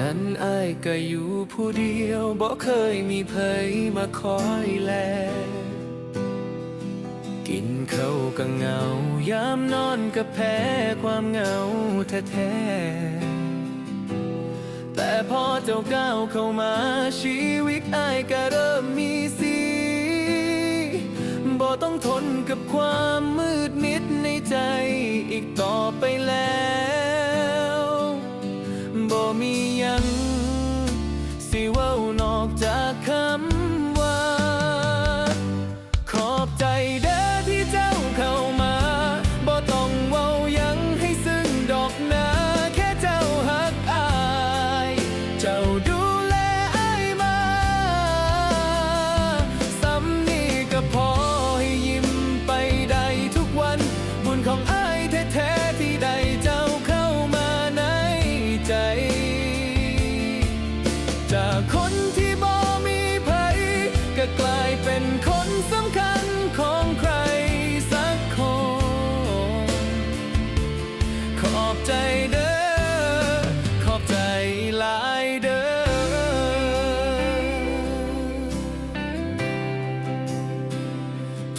นั้นอายก็อยู่ผู้เดียวบ่เคยมีไผมาคอยแล กินเข้าก็เหงายามนอนก็แพ้ความเหงาแท้ๆแต่พอเจ้าก้าวเข้ามาชีวิตอายก็เริ่มมีสีบ่ต้องทนกับความมืดมิดในใจอีกต่อไปแล้ว ยัง สิเว้านอกจากคำ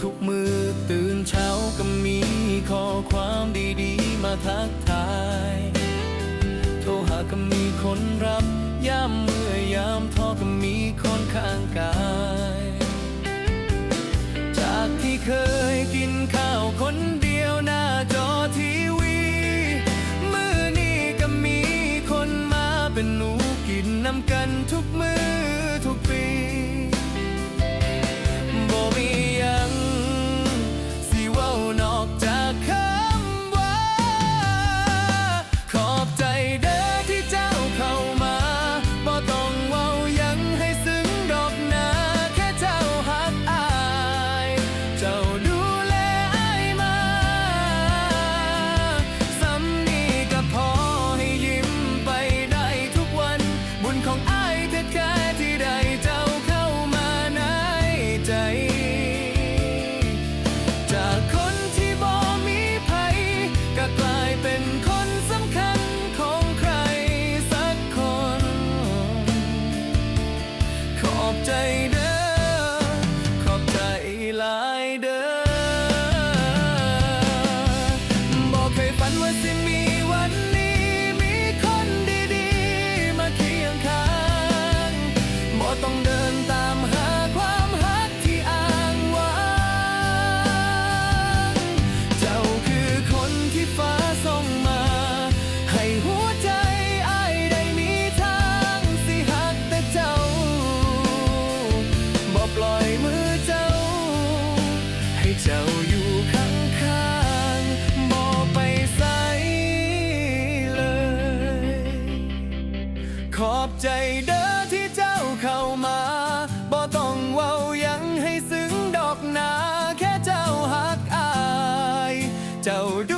ทุกมือตื่นเช้าก็มีข้อความดีๆ มาทักทาย โทรหาก็มีคนรับยามเมื่อยามท้อก็มีคนข้างกาย จากที่เคย เจ้าอยู่ข้างข้างบ่ไปไสเลย ขอบใจเด้อที่เจ้าเข้ามาบ่ต้องเว้ายังให้ซึ้งดอกนาแค่เจ้าหักอาย เจ้าดู